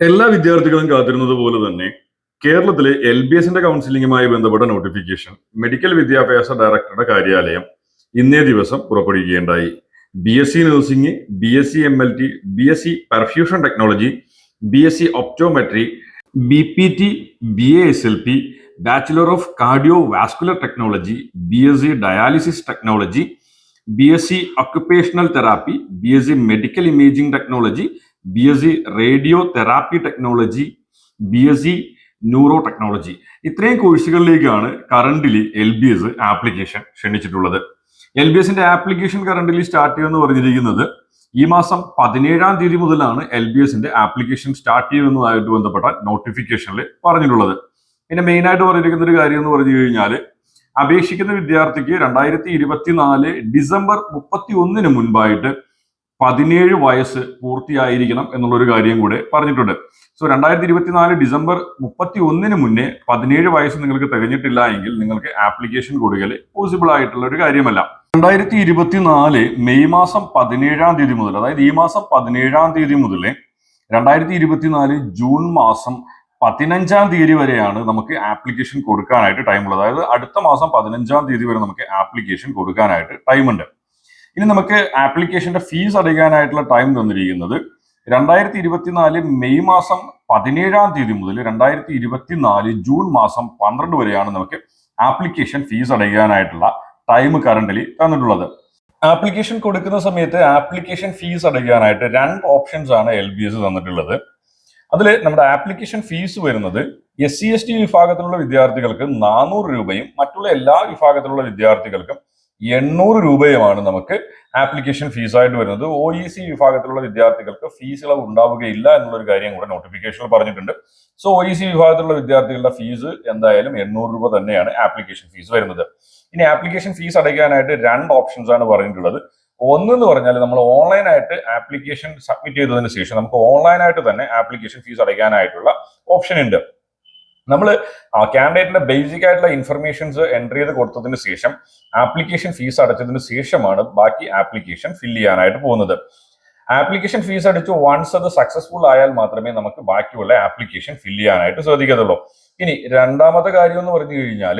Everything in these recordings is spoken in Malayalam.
എല്ലാ വിദ്യാർത്ഥികളും കാത്തിരുന്നത് പോലെ തന്നെ കേരളത്തിലെ എൽ ബി എസിന്റെ കൗൺസിലിംഗുമായി ബന്ധപ്പെട്ട നോട്ടിഫിക്കേഷൻ മെഡിക്കൽ വിദ്യാഭ്യാസ ഡയറക്ടറുടെ കാര്യാലയം ഇന്നേ ദിവസം പുറപ്പെടുവിക്കുകയുണ്ടായി. B S C nursing B S C M L T B S C perfusion technology B S C optometry B P T B A S L P bachelor of cardio vascular technology B S C dialysis technology B S C occupational therapy B S C medical imaging technology B S C radio therapy technology B S C neuro technology. ഇത്രയും കോഴ്സുകളിലേക്കാണ് currently L B S application ക്ഷണിച്ചിട്ടുള്ളത്. L B എസിന്റെ ആപ്ലിക്കേഷൻ കറണ്ടിലി സ്റ്റാർട്ട് ചെയ്യുമെന്ന് പറഞ്ഞിരിക്കുന്നത് ഈ മാസം പതിനേഴാം തീയതി മുതലാണ് എൽ ബി എസിന്റെ ആപ്ലിക്കേഷൻ സ്റ്റാർട്ട് ചെയ്യുന്നതുമായിട്ട് ബന്ധപ്പെട്ട നോട്ടിഫിക്കേഷനിൽ പറഞ്ഞിട്ടുള്ളത്. പിന്നെ മെയിൻ ആയിട്ട് പറഞ്ഞിരിക്കുന്ന ഒരു കാര്യം എന്ന് പറഞ്ഞു കഴിഞ്ഞാൽ അപേക്ഷിക്കുന്ന വിദ്യാർത്ഥിക്ക് രണ്ടായിരത്തി ഇരുപത്തിനാല് ഡിസംബർ മുപ്പത്തി ഒന്നിന് മുൻപായിട്ട് പതിനേഴ് വയസ്സ് പൂർത്തിയായിരിക്കണം എന്നുള്ളൊരു കാര്യം കൂടെ പറഞ്ഞിട്ടുണ്ട്. സോ രണ്ടായിരത്തി ഇരുപത്തിനാല് ഡിസംബർ മുപ്പത്തി ഒന്നിന് മുന്നേ പതിനേഴ് വയസ്സ് നിങ്ങൾക്ക് തികഞ്ഞിട്ടില്ല എങ്കിൽ നിങ്ങൾക്ക് ആപ്ലിക്കേഷൻ കൊടുക്കൽ പോസിബിൾ ആയിട്ടുള്ള ഒരു കാര്യമല്ല. രണ്ടായിരത്തി ഇരുപത്തിനാല് മെയ് മാസം പതിനേഴാം തീയതി മുതൽ അതായത് ഈ മാസം പതിനേഴാം തീയതി മുതൽ രണ്ടായിരത്തി ഇരുപത്തിനാല് ജൂൺ മാസം പതിനഞ്ചാം തീയതി വരെയാണ് നമുക്ക് ആപ്ലിക്കേഷൻ കൊടുക്കാനായിട്ട് ടൈം ഉള്ളത് അതായത് അടുത്ത മാസം പതിനഞ്ചാം തീയതി വരെ നമുക്ക് ആപ്ലിക്കേഷൻ കൊടുക്കാനായിട്ട് ടൈമുണ്ട്. ഇനി നമുക്ക് ആപ്ലിക്കേഷന്റെ ഫീസ് അടയ്ക്കാനായിട്ടുള്ള ടൈം തന്നിരിക്കുന്നത് രണ്ടായിരത്തി ഇരുപത്തിനാല് മെയ് മാസം പതിനേഴാം തീയതി മുതൽ രണ്ടായിരത്തി ഇരുപത്തിനാല് ജൂൺ മാസം പന്ത്രണ്ട് വരെയാണ് നമുക്ക് ആപ്ലിക്കേഷൻ ഫീസ് അടയ്ക്കാനായിട്ടുള്ള ടൈം കറണ്ടലി തന്നിട്ടുള്ളത്. ആപ്ലിക്കേഷൻ കൊടുക്കുന്ന സമയത്ത് ആപ്ലിക്കേഷൻ ഫീസ് അടയ്ക്കാനായിട്ട് രണ്ട് ഓപ്ഷൻസ് ആണ് എൽ ബി എസ് തന്നിട്ടുള്ളത്. അതിൽ നമ്മുടെ ആപ്ലിക്കേഷൻ ഫീസ് വരുന്നത് എസ് സി എസ് ടി വിഭാഗത്തിലുള്ള വിദ്യാർത്ഥികൾക്ക് നാനൂറ് രൂപയും മറ്റുള്ള എല്ലാ വിഭാഗത്തിലുള്ള വിദ്യാർത്ഥികൾക്കും എണ്ണൂറ് രൂപയുമാണ് നമുക്ക് ആപ്ലിക്കേഷൻ ഫീസായിട്ട് വരുന്നത്. ഒ ഇ സി വിഭാഗത്തിലുള്ള വിദ്യാർത്ഥികൾക്ക് ഫീസ് ഇളവ് ഉണ്ടാവുകയില്ല എന്നുള്ളൊരു കാര്യം കൂടെ നോട്ടിഫിക്കേഷനിൽ പറഞ്ഞിട്ടുണ്ട്. സോ ഒ ഇ സി വിഭാഗത്തിലുള്ള വിദ്യാർത്ഥികളുടെ ഫീസ് എന്തായാലും എണ്ണൂറ് രൂപ തന്നെയാണ് ആപ്ലിക്കേഷൻ ഫീസ് വരുന്നത്. ഇനി ആപ്ലിക്കേഷൻ ഫീസ് അടയ്ക്കാനായിട്ട് രണ്ട് ഓപ്ഷൻസ് ആണ് പറഞ്ഞിട്ടുള്ളത്. ഒന്ന് എന്ന് പറഞ്ഞാൽ നമ്മൾ ഓൺലൈനായിട്ട് ആപ്ലിക്കേഷൻ സബ്മിറ്റ് ചെയ്തതിന് ശേഷം നമുക്ക് ഓൺലൈനായിട്ട് തന്നെ ആപ്ലിക്കേഷൻ ഫീസ് അടയ്ക്കാനായിട്ടുള്ള ഓപ്ഷൻ ഉണ്ട്. നമ്മൾ കാൻഡിഡേറ്റിന്റെ ബേസിക് ആയിട്ടുള്ള ഇൻഫർമേഷൻസ് എന്റർ ചെയ്ത് കൊടുത്തതിന് ശേഷം ആപ്ലിക്കേഷൻ ഫീസ് അടച്ചതിന് ശേഷമാണ് ബാക്കി ആപ്ലിക്കേഷൻ ഫില്ല് ചെയ്യാനായിട്ട് പോകുന്നത്. ആപ്ലിക്കേഷൻ ഫീസ് അടിച്ച് വൺസ് അത് സക്സസ്ഫുൾ ആയാൽ മാത്രമേ നമുക്ക് ബാക്കിയുള്ള ആപ്ലിക്കേഷൻ ഫില്ല് ചെയ്യാനായിട്ട് സാധിക്കത്തുള്ളൂ. ഇനി രണ്ടാമത്തെ കാര്യം എന്ന് പറഞ്ഞു കഴിഞ്ഞാൽ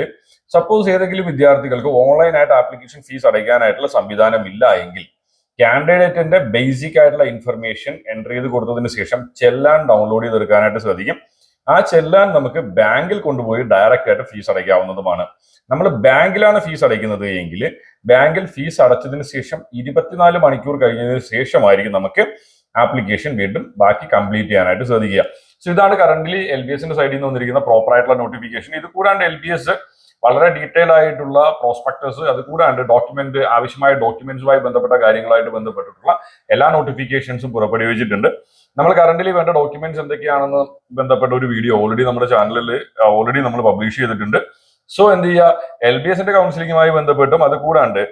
സപ്പോസ് ഏതെങ്കിലും വിദ്യാർത്ഥികൾക്ക് ഓൺലൈനായിട്ട് ആപ്ലിക്കേഷൻ ഫീസ് അടയ്ക്കാനായിട്ടുള്ള സംവിധാനം ഇല്ല എങ്കിൽ കാൻഡിഡേറ്റിന്റെ ബേസിക് ആയിട്ടുള്ള ഇൻഫർമേഷൻ എന്റർ ചെയ്ത് കൊടുത്തതിന് ശേഷം ചെല്ലാൻ ഡൗൺലോഡ് ചെയ്തെടുക്കാനായിട്ട് സാധിക്കും. ആ ചെല്ലാൻ നമുക്ക് ബാങ്കിൽ കൊണ്ടുപോയി ഡയറക്റ്റ് ആയിട്ട് ഫീസ് അടയ്ക്കാവുന്നതുമാണ്. നമ്മൾ ബാങ്കിലാണ് ഫീസ് അടയ്ക്കുന്നത് എങ്കിൽ ബാങ്കിൽ ഫീസ് അടച്ചതിന് ശേഷം ഇരുപത്തിനാല് മണിക്കൂർ കഴിഞ്ഞതിന് ശേഷമായിരിക്കും നമുക്ക് ആപ്ലിക്കേഷൻ വീണ്ടും ബാക്കി കംപ്ലീറ്റ് ചെയ്യാനായിട്ട് ശ്രദ്ധിക്കുക. സോ ഇതാണ് കറന്റ്ലി എൽ ബി എസിന്റെ സൈഡിൽ നിന്ന് വന്നിരിക്കുന്ന പ്രോപ്പർ ആയിട്ടുള്ള നോട്ടിഫിക്കേഷൻ ഇത് കൂടാണ്ട് എൽ ബി എസ് വളരെ ഡീറ്റെയിൽ ആയിട്ടുള്ള പ്രോസ്പെക്ടസ് അത് കൂടാണ്ട് ഡോക്യുമെന്റ് ആവശ്യമായ ഡോക്യുമെന്റ്സുമായി ബന്ധപ്പെട്ട കാര്യങ്ങളായിട്ട് ബന്ധപ്പെട്ടിട്ടുള്ള എല്ലാ നോട്ടിഫിക്കേഷൻസും പുറപ്പെടുവിച്ചിട്ടുണ്ട്. നമ്മൾ കറന്റ്ലി വേണ്ട ഡോക്യുമെന്റ്സ് എന്തൊക്കെയാണെന്ന് ബന്ധപ്പെട്ട ഒരു വീഡിയോ ഓൾറെഡി നമ്മുടെ ചാനലിൽ ഓൾറെഡി നമ്മൾ പബ്ലിഷ് ചെയ്തിട്ടുണ്ട്. സോ എന്ത് ചെയ്യുക എൽ ബി എസിന്റെ കൗൺസിലിംഗുമായി ബന്ധപ്പെട്ടും അത് കൂടാണ്ട്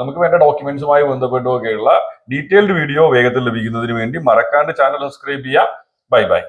നമുക്ക് വേണ്ട ഡോക്യുമെന്റ്സുമായി ബന്ധപ്പെട്ടും ഒക്കെയുള്ള ഡീറ്റെയിൽഡ് വീഡിയോ വേഗത്തിൽ ലഭിക്കുന്നതിന് വേണ്ടി മറക്കാണ്ട് ചാനൽ സബ്സ്ക്രൈബ് ചെയ്യുക. Bye bye